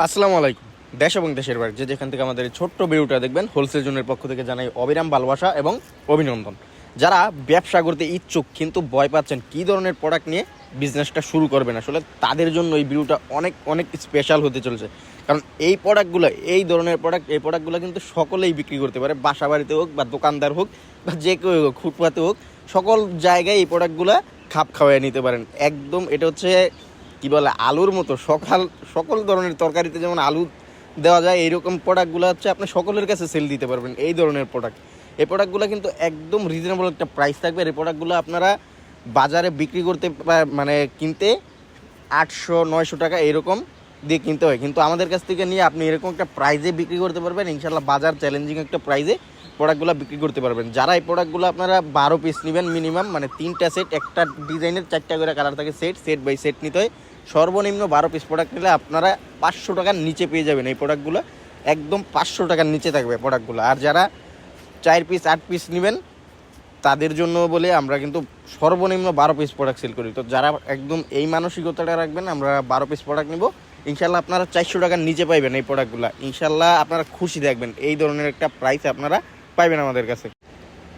আসসালামু আলাইকুম। দেশ এবং দেশের বাইরে যে যেখান থেকে আমাদের ছোট্ট ভিডিওটা দেখবেন, হোলসেল জোনের পক্ষ থেকে জানাই অবিরাম ভালোবাসা এবং অভিনন্দন। যারা ব্যবসা করতে ইচ্ছুক কিন্তু ভয় পাচ্ছেন কী ধরনের প্রোডাক্ট নিয়ে বিজনেসটা শুরু করবেন, আসলে তাদের জন্য এই ভিডিওটা অনেক অনেক স্পেশাল হতে চলেছে। কারণ এই প্রোডাক্টগুলো এই ধরনের প্রোডাক্ট এই প্রোডাক্টগুলো কিন্তু সকলেই বিক্রি করতে পারে বাসা বাড়িতে হোক বা দোকানদার হোক বা যে কেউ হোক, ফুটপাতে হোক, সকল জায়গায় এই প্রোডাক্টগুলো খাপ খাওয়াই নিতে পারেন। একদম এটা হচ্ছে কি বলে, আলুর মতো। সকাল, সকল ধরনের তরকারিতে যেমন আলু দেওয়া যায়, এইরকম প্রোডাক্টগুলো হচ্ছে আপনি সকলের কাছে সেল দিতে পারবেন এই ধরনের প্রোডাক্ট এই প্রোডাক্টগুলো কিন্তু একদম রিজনেবল একটা প্রাইস থাকবে। এই প্রোডাক্টগুলো আপনারা বাজারে বিক্রি করতে মানে কিনতে আটশো, নয়শো টাকা এরকম দিয়ে কিনতে হয়। কিন্তু আমাদের কাছ থেকে নিয়ে আপনি এরকম একটা প্রাইজে বিক্রি করতে পারবেন। ইনশাল্লাহ বাজার চ্যালেঞ্জিং একটা প্রাইজে প্রোডাক্টগুলো বিক্রি করতে পারবেন। যারা এই প্রোডাক্টগুলো আপনারা বারো পিস নেবেন মিনিমাম মানে তিনটা সেট একটা ডিজাইনের চারটা করে কালার থাকে সেট সেট বাই সেট নিতে হয়। সর্বনিম্ন বারো পিস প্রোডাক্ট নিলে আপনারা পাঁচশো টাকার নিচে পেয়ে যাবেন এই প্রোডাক্টগুলো একদম পাঁচশো টাকার নিচে থাকবে প্রোডাক্টগুলো আর যারা চার পিস আট পিস নেবেন, তাদের জন্য বলে আমরা কিন্তু সর্বনিম্ন বারো পিস প্রোডাক্ট সেল করি। তো যারা একদম এই মানসিকতাটা রাখবেন, আমরা বারো পিস প্রোডাক্ট নিব। ইনশাল্লাহ আপনারা চারশো টাকার নিচে পাইবেন এই প্রোডাক্টগুলো ইনশাল্লাহ আপনারা খুশি দেখবেন এই ধরনের একটা প্রাইস আপনারা পাইবেন আমাদের কাছে।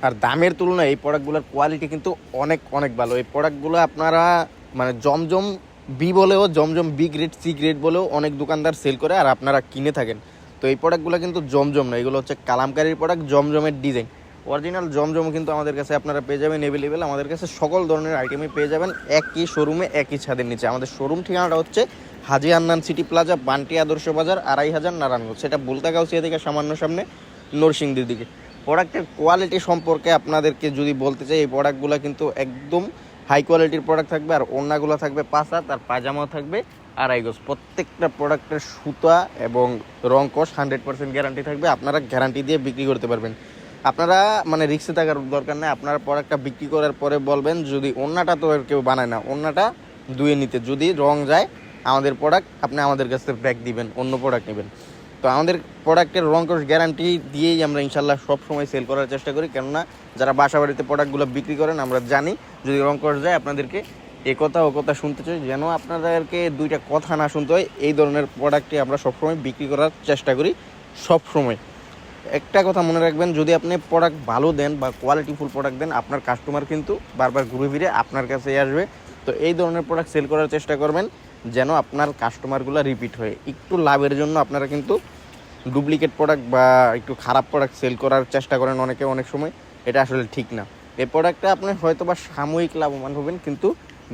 আর দামের তুলনায় এই প্রোডাক্টগুলোর কোয়ালিটি কিন্তু অনেক অনেক ভালো। এই প্রোডাক্টগুলো আপনারা মানে জমজম বি বলেও, Zamzam B grade C grade বলেও অনেক দোকানদার সেল করে আর আপনারা কিনে থাকেন। তো এই প্রোডাক্টগুলো কিন্তু জমজম না এগুলো হচ্ছে কালামকারির প্রোডাক্ট জমজমের ডিজাইন অরিজিনাল জমজম কিন্তু আমাদের কাছে আপনারা পেয়ে যাবেন অ্যাভেলেবেল আমাদের কাছে সকল ধরনের আইটেমই পেয়ে যাবেন, একই শোরুমে একই ছাদের নিচে। আমাদের শোরুম ঠিকানাটা হচ্ছে হাজি আন্নান সিটি প্লাজা বান্টি আদর্শ বাজার, আড়াই হাজার নারায়ণগঞ্জ। সেটা বলতে গাউসিয়া থেকে সামান্য সামনে, নরসিংদীর দিকে। প্রোডাক্টের কোয়ালিটি সম্পর্কে আপনাদেরকে যদি বলতে চাই, এই প্রোডাক্টগুলো কিন্তু একদম হাই কোয়ালিটির প্রোডাক্ট থাকবে, আর ওড়নাগুলো থাকবে পাঁচ হাত আর পায়জামাও থাকবে, আড়াই গজ। প্রত্যেকটা প্রোডাক্টের সুতা এবং রং কস হান্ড্রেড পার্সেন্ট গ্যারান্টি থাকবে, আপনারা গ্যারান্টি দিয়ে বিক্রি করতে পারবেন। আপনারা মানে রিক্সে থাকার দরকার নেই, আপনারা প্রোডাক্টটা বিক্রি করার পরে বলবেন, যদি ওড়নাটা তো কেউ বানায় না, ওড়নাটা ধুয়ে নিতে, যদি রং যায়, আমাদের প্রোডাক্ট, আপনি আমাদের কাছ থেকে ব্যাক দিবেন, অন্য প্রোডাক্ট নেবেন। তো আমাদের প্রোডাক্টের রং কোর্স গ্যারান্টি দিয়েই আমরা ইনশাল্লাহ সব সময় সেল করার চেষ্টা করি, কেননা যারা বাসা বাড়িতে প্রোডাক্টগুলো বিক্রি করেন, আমরা জানি যদি রং করা যায় আপনাদেরকে এ কথা, ও কথা শুনতে চাই, যেন আপনাদেরকে দুইটা কথা না শুনতে হয়, এই ধরনের প্রোডাক্টই আমরা সবসময় বিক্রি করার চেষ্টা করি সব সময় একটা কথা মনে রাখবেন, যদি আপনি প্রোডাক্ট ভালো দেন বা কোয়ালিটিফুল প্রোডাক্ট দেন, আপনার কাস্টমার কিন্তু বারবার ঘুরে ফিরে আপনার কাছেই আসবে। তো এই ধরনের প্রোডাক্ট সেল করার চেষ্টা করবেন, যেন আপনার কাস্টমারগুলো রিপিট হয়। একটু লাভের জন্য আপনারা কিন্তু ডুপ্লিকেট প্রোডাক্ট বা একটু খারাপ প্রোডাক্ট সেল করার চেষ্টা করেন অনেকে অনেক সময়, এটা আসলে ঠিক না। এই প্রোডাক্টটা আপনি হয়তো বা সাময়িক লাভবান হবেন, কিন্তু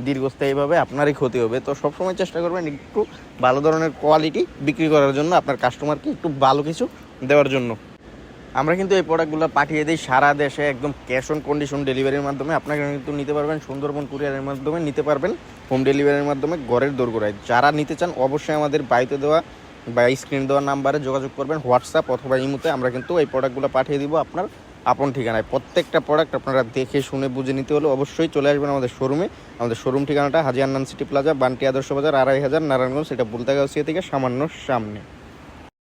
দীর্ঘস্থায়ীভাবে আপনারই ক্ষতি হবে। তো সবসময় চেষ্টা করবেন একটু ভালো ধরনের কোয়ালিটি বিক্রি করার জন্য, আপনার কাস্টমারকে একটু ভালো কিছু দেওয়ার জন্য। আমরা কিন্তু এই প্রোডাক্টগুলো পাঠিয়ে দিই সারা দেশে, একদম ক্যাশ অন কন্ডিশন ডেলিভারির মাধ্যমে। আপনাকে কিন্তু নিতে পারবেন, সুন্দরবন কুরিয়ারের মাধ্যমে নিতে পারবেন হোম ডেলিভারির মাধ্যমে ঘরের দোরগোড়ায়। যারা নিতে চান, অবশ্যই আমাদের বাড়িতে দেওয়া বা স্ক্রিন দেওয়া নাম্বারে যোগাযোগ করবেন হোয়াটসঅ্যাপ অথবা ইমুতে আমরা কিন্তু এই প্রোডাক্টগুলো পাঠিয়ে দিব আপনার আপন ঠিকানায়। প্রত্যেকটা প্রোডাক্ট আপনারা দেখে শুনে বুঝে নিতে হলে অবশ্যই চলে আসবেন আমাদের শোরুমে আমাদের শোরুম ঠিকানাটা হাজি আন্নান সিটি প্লাজা, বান্টি আদর্শ বাজার, আড়াই হাজার নারায়ণগঞ্জ, সেটা বুলতাগাউসিয়া থেকে সামান্য সামনে।